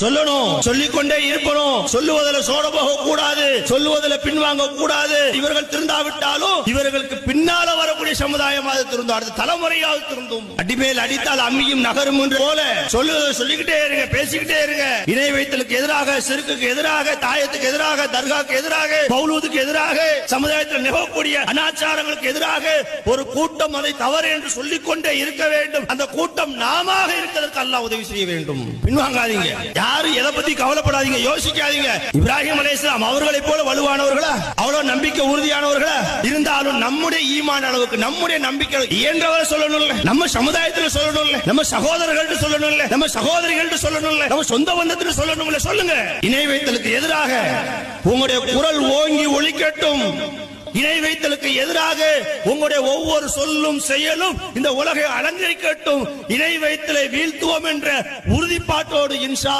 சொல்லணும். சொல்லிக்கொண்டே இருக்கணும் சொல்லுவதில் சோட போக கூடாது சொல்லுவதில் பின்வாங்க கூடாது இவர்கள் திருந்தாவிட்டாலும் இவர்களுக்கு பின்னால நம்முடைய சமுதாயமாக அது திருந்தும் அடுத்த தலைமுறையாக திருந்தும். அடிமேல் அடித்தால் அம்மியும் நகரும் என்று போல சொல்லு சொல்லிக்கிட்டே இருங்க பேசிக்கிட்டே இருங்க. இணை வைத்தலுக்கு எதிராக சிறுக்குக்கு எதிராக தாயத்துக்கு எதிராக தர்காக்கு எதிராக பௌலூதுக்கு எதிராக சமுதாயத்தில் நிகழக்கூடிய அனாச்சாரங்களுக்கு எதிராக ஒரு கூட்டம் அதை தவறு என்று சொல்லிக்கொண்டே இருக்க வேண்டும். அந்த கூட்டம் நாம இருக்கிறதுக்கு அல்லாஹ் உதவி செய்ய வேண்டும். பின்வாங்காதீங்க. யாரும் எதை பத்தி கவலைப்படாதீங்க யோசிக்காதீங்க. இப்ராஹிம் அலையாம் அவர்களை போல வலுவானவர்களா? அவ்வளவு நம்பிக்கை உறுதியானவர்களா? இருந்தாலும் நம்முடைய ஈமான் அளவுக்கு நம்முடைய நம்பிக்கை இயன்றவரை சொல்லணும்ல நம்ம சமுதாயத்தில் சொல்லணும்ல நம்ம சகோதரர்கள் சொல்லணும்ல நம்ம சகோதரிகள் சொல்லணும்ல நம்ம சொந்த பந்தத்தில் சொல்லணும்ல சொல்லுங்க. இணை வைத்தலுக்கு எதிராக உங்களுடைய குரல் ஓங்கி ஒழிக்கட்டும் இணை வைத்தலுக்கு எதிராக உங்களுடைய ஒவ்வொரு சொல்லும் செயலும் இந்த உலகை அலங்கரிக்கட்டும். இணை வைத்தலை வீழ்த்துவோம் என்ற உறுதிப்பாட்டோடு இன்ஷா